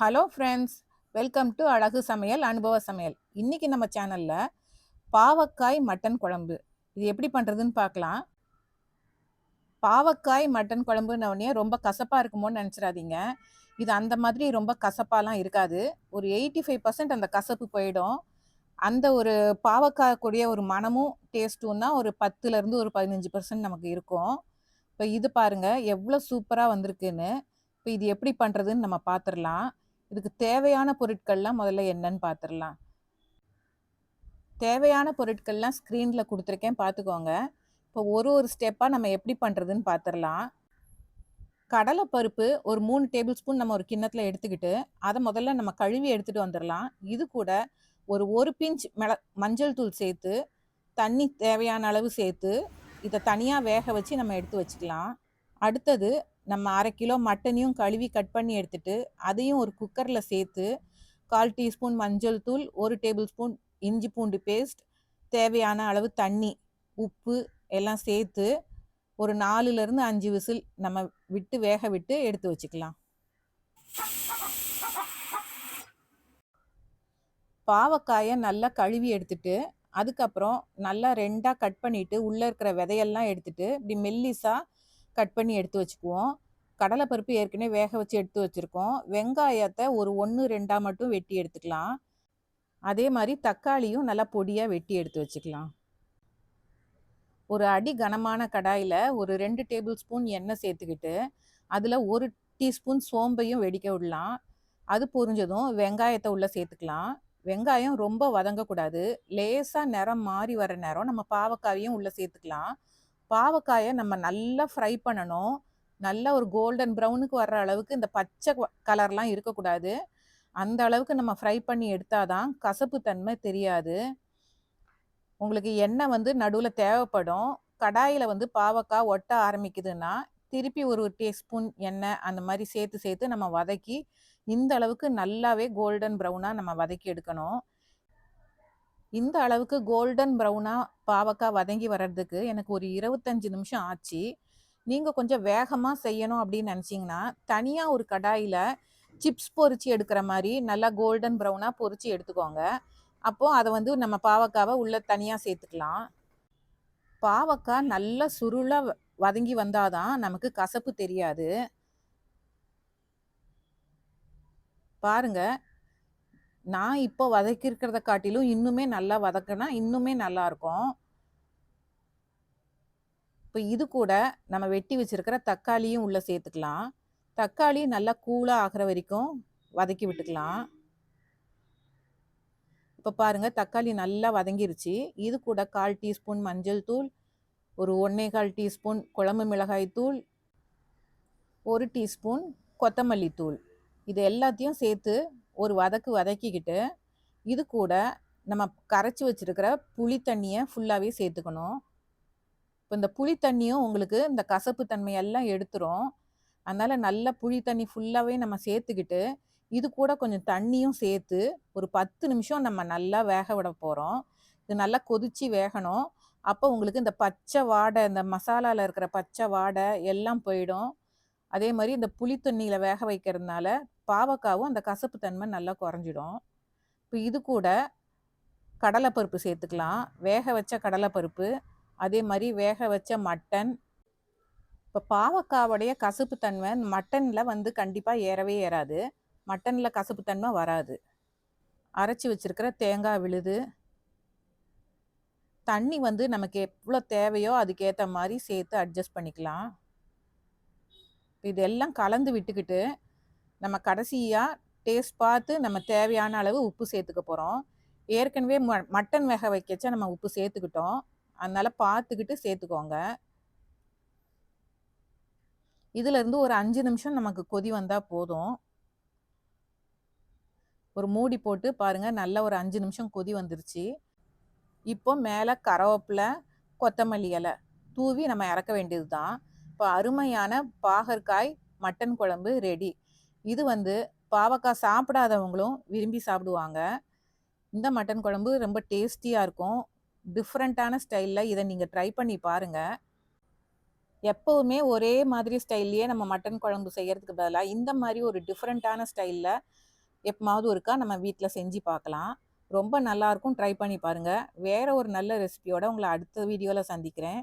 Hello friends welcome to அழகு சமையல் அனுபவ சமையல் இன்னைக்கு நம்ம சேனலில் பாவக்காய் மட்டன் குழம்பு. இது எப்படி பண்ணுறதுன்னு பார்க்கலாம். பாவக்காய் மட்டன் குழம்புன ரொம்ப கசப்பாக இருக்குமோன்னு நினச்சிடாதீங்க. இது அந்த மாதிரி ரொம்ப கசப்பாலாம் இருக்காது. ஒரு எயிட்டி ஃபைவ் பர்சன்ட் அந்த கசப்பு போயிடும். அந்த ஒரு பாவக்காய் கூடிய ஒரு மனமும் டேஸ்ட்டும் தான் ஒரு பத்துலேருந்து ஒரு பதினஞ்சு பர்சன்ட் நமக்கு இருக்கும். இப்போ இது பாருங்கள் எவ்வளோ சூப்பராக வந்திருக்குன்னு. இப்போ இது எப்படி பண்ணுறதுன்னு நம்ம பார்த்துடலாம். இதுக்கு தேவையான பொருட்கள்லாம் முதல்ல என்னன்னு பார்த்துடலாம் தேவையான பொருட்கள்லாம் ஸ்க்ரீனில் கொடுத்துருக்கேன் பார்த்துக்கோங்க இப்போ ஒரு ஒரு ஸ்டெப்பாக நம்ம எப்படி பண்ணுறதுன்னு பார்த்துடலாம் கடலைப்பருப்பு ஒரு மூணு டேபிள் ஸ்பூன் நம்ம ஒரு கிண்ணத்தில் எடுத்துக்கிட்டு அதை முதல்ல நம்ம கழுவி எடுத்துகிட்டு வந்துடலாம் இது கூட ஒரு ஒரு பிஞ்ச் மிள மஞ்சள் தூள் சேர்த்து தண்ணி தேவையான அளவு சேர்த்து இதை தனியாக வேக வச்சு நம்ம எடுத்து வச்சுக்கலாம். அடுத்தது நம்ம அரை கிலோ மட்டனையும் கழுவி கட் பண்ணி எடுத்துட்டு அதையும் ஒரு குக்கரில் சேர்த்து கால் டீஸ்பூன் மஞ்சள் தூள் ஒரு டேபிள் ஸ்பூன் இஞ்சி பூண்டு பேஸ்ட் தேவையான அளவு தண்ணி உப்பு எல்லாம் சேர்த்து ஒரு நாலுலேருந்து அஞ்சு விசில் நம்ம விட்டு வேக விட்டு எடுத்து வச்சுக்கலாம். பாவக்காயை நல்லா கழுவி எடுத்துட்டு அதுக்கப்புறம் நல்லா ரெண்டாக கட் பண்ணிவிட்டு உள்ளே இருக்கிற விதையெல்லாம் எடுத்துட்டு இப்படி மெல்லிஸாக கட் பண்ணி எடுத்து வச்சுக்குவோம். கடலைப்பருப்பு ஏற்கனவே வேக வச்சு எடுத்து வச்சுருக்கோம். வெங்காயத்தை ஒரு ஒன்று ரெண்டாக மட்டும் வெட்டி எடுத்துக்கலாம். அதே மாதிரி தக்காளியும் நல்லா பொடியாக வெட்டி எடுத்து வச்சுக்கலாம். ஒரு அடி கனமான கடாயில் ஒரு ரெண்டு டேபிள் ஸ்பூன் எண்ணெய் சேர்த்துக்கிட்டு அதில் ஒரு டீஸ்பூன் சோம்பையும் வெடிக்க விடலாம். அது பொரிஞ்சதும் வெங்காயத்தை உள்ளே சேர்த்துக்கலாம். வெங்காயம் ரொம்ப வதங்கக்கூடாது. லேசாக நிறம் மாறி வர நேரம் நம்ம பாவக்காயையும் உள்ளே சேர்த்துக்கலாம். பாவக்காயை நம்ம நல்லா ஃப்ரை பண்ணணும். நல்ல ஒரு கோல்டன் ப்ரௌனுக்கு வர்ற அளவுக்கு இந்த பச்சை கலர்லாம் இருக்கக்கூடாது. அந்த அளவுக்கு நம்ம ஃப்ரை பண்ணி எடுத்தாதான் கசப்பு தன்மை தெரியாது. உங்களுக்கு எண்ணெய் வந்து நடுவில் தேவைப்படும். கடாயில் வந்து பாவக்காய் ஒட்ட ஆரம்பிக்குதுன்னா திருப்பி ஒரு டீஸ்பூன் எண்ணெய் அந்த மாதிரி சேர்த்து சேர்த்து நம்ம வதக்கி இந்த அளவுக்கு நல்லாவே கோல்டன் ப்ரௌனாக நம்ம வதக்கி எடுக்கணும். இந்த அளவுக்கு கோல்டன் ப்ரௌனாக பாவக்காய் வதங்கி வர்றதுக்கு எனக்கு ஒரு இருபத்தஞ்சி நிமிஷம் ஆச்சு. நீங்கள் கொஞ்சம் வேகமாக செய்யணும் அப்படின்னு நினச்சிங்கன்னா தனியாக ஒரு கடாயில் சிப்ஸ் பொரிச்சு எடுக்கிற மாதிரி நல்லா கோல்டன் ப்ரௌனாக பொறிச்சு எடுத்துக்கோங்க. அப்போது அதை வந்து நம்ம பாவக்காவை உள்ளே தனியாக சேர்த்துக்கலாம். பாவக்காய் நல்லா சுருளாக வதங்கி வந்தாதான் நமக்கு கசப்பு தெரியாது. பாருங்கள் நான் இப்போ வதக்கியிருக்கிறத காட்டிலும் இன்னுமே நல்லா வதக்கினா இன்னுமே நல்லா இருக்கும் இப்போ இது கூட நம்ம வெட்டி வச்சிருக்கிற தக்காளியும் உள்ளே சேர்த்துக்கலாம். தக்காளி நல்லா கூலாக ஆகிற வரைக்கும் வதக்கி விட்டுக்கலாம். இப்போ பாருங்கள் தக்காளி நல்லா வதங்கிருச்சு. இது கூட கால் டீஸ்பூன் மஞ்சள் தூள் ஒரு ஒன்றே கால் டீஸ்பூன் குழம்பு மிளகாய் தூள் ஒரு டீஸ்பூன் கொத்தமல்லி தூள். இது எல்லாத்தையும் சேர்த்து ஒரு வதக்கு வதக்கிக்கிட்டு இது கூட நம்ம கரைச்சி வச்சுருக்கிற புளி தண்ணியை ஃபுல்லாகவே சேர்த்துக்கணும். இப்போ இந்த புளி தண்ணியும் உங்களுக்கு இந்த கசப்பு தன்மையெல்லாம் எடுத்துரும். அதனால் நல்ல புளி தண்ணி ஃபுல்லாகவே நம்ம சேர்த்துக்கிட்டு இது கூட கொஞ்சம் தண்ணியும் சேர்த்து ஒரு பத்து நிமிஷம் நம்ம நல்லா வேக விட போகிறோம் இது நல்லா கொதித்து வேகணும். அப்போ உங்களுக்கு இந்த பச்சை வாடை இந்த மசாலாவில் இருக்கிற பச்சை வாடை எல்லாம் போயிடும். அதே மாதிரி இந்த புளி தண்ணியில் வேக வைக்கிறதுனால பாவக்காவும் அந்த கசப்பு தன்மை நல்லா குறைஞ்சிடும். இப்போ இது கூட கடலைப்பருப்பு சேர்த்துக்கலாம். வேக வச்ச கடலைப்பருப்பு அதே மாதிரி வேக வச்ச மட்டன். இப்போ பாவக்காவுடைய கசப்பு தன்மை மட்டனில் வந்து கண்டிப்பாக ஏறவே ஏறாது. மட்டனில் கசப்பு தன்மை வராது. அரைச்சி வச்சிருக்கிற தேங்காய் விழுது. தண்ணி வந்து நமக்கு எவ்வளோ தேவையோ அதுக்கேற்ற மாதிரி சேர்த்து அட்ஜஸ்ட் பண்ணிக்கலாம். இதெல்லாம் கலந்து விட்டுக்கிட்டு நம்ம கடைசியாக டேஸ்ட் பார்த்து நம்ம தேவையான அளவு உப்பு சேர்த்துக்க போகிறோம் ஏற்கனவே ம மட்டன் வேக வைக்கச்சா நம்ம உப்பு சேர்த்துக்கிட்டோம். அதனால் பார்த்துக்கிட்டு சேர்த்துக்கோங்க. இதிலேருந்து ஒரு அஞ்சு நிமிஷம் நமக்கு கொதி வந்தால் போதும். ஒரு மூடி போட்டு பாருங்கள் நல்ல ஒரு அஞ்சு நிமிஷம் கொதி வந்துருச்சு. இப்போ மேலே கரவேப்பிலை கொத்தமல்லி இலை தூவி நம்ம இறக்க வேண்டியது தான் இப்போ அருமையான பாகற்காய் மட்டன் குழம்பு ரெடி இது வந்து பாவக்காய் சாப்பிடாதவங்களும் விரும்பி சாப்பிடுவாங்க இந்த மட்டன் குழம்பு ரொம்ப டேஸ்டியாக இருக்கும் டிஃப்ரெண்ட்டான ஸ்டைலில் இதை நீங்கள் ட்ரை பண்ணி பாருங்கள் எப்போவுமே ஒரே மாதிரி ஸ்டைல்லையே நம்ம மட்டன் குழம்பு செய்கிறதுக்கு பதிலாக இந்த மாதிரி ஒரு டிஃப்ரெண்ட்டான ஸ்டைலில் எப்பமாவது ஒருக்கா நம்ம வீட்டில் செஞ்சு பார்க்கலாம். ரொம்ப நல்லாயிருக்கும். ட்ரை பண்ணி பாருங்கள் வேறு ஒரு நல்ல ரெசிபியோட உங்களை அடுத்த வீடியோவில் சந்திக்கிறேன்.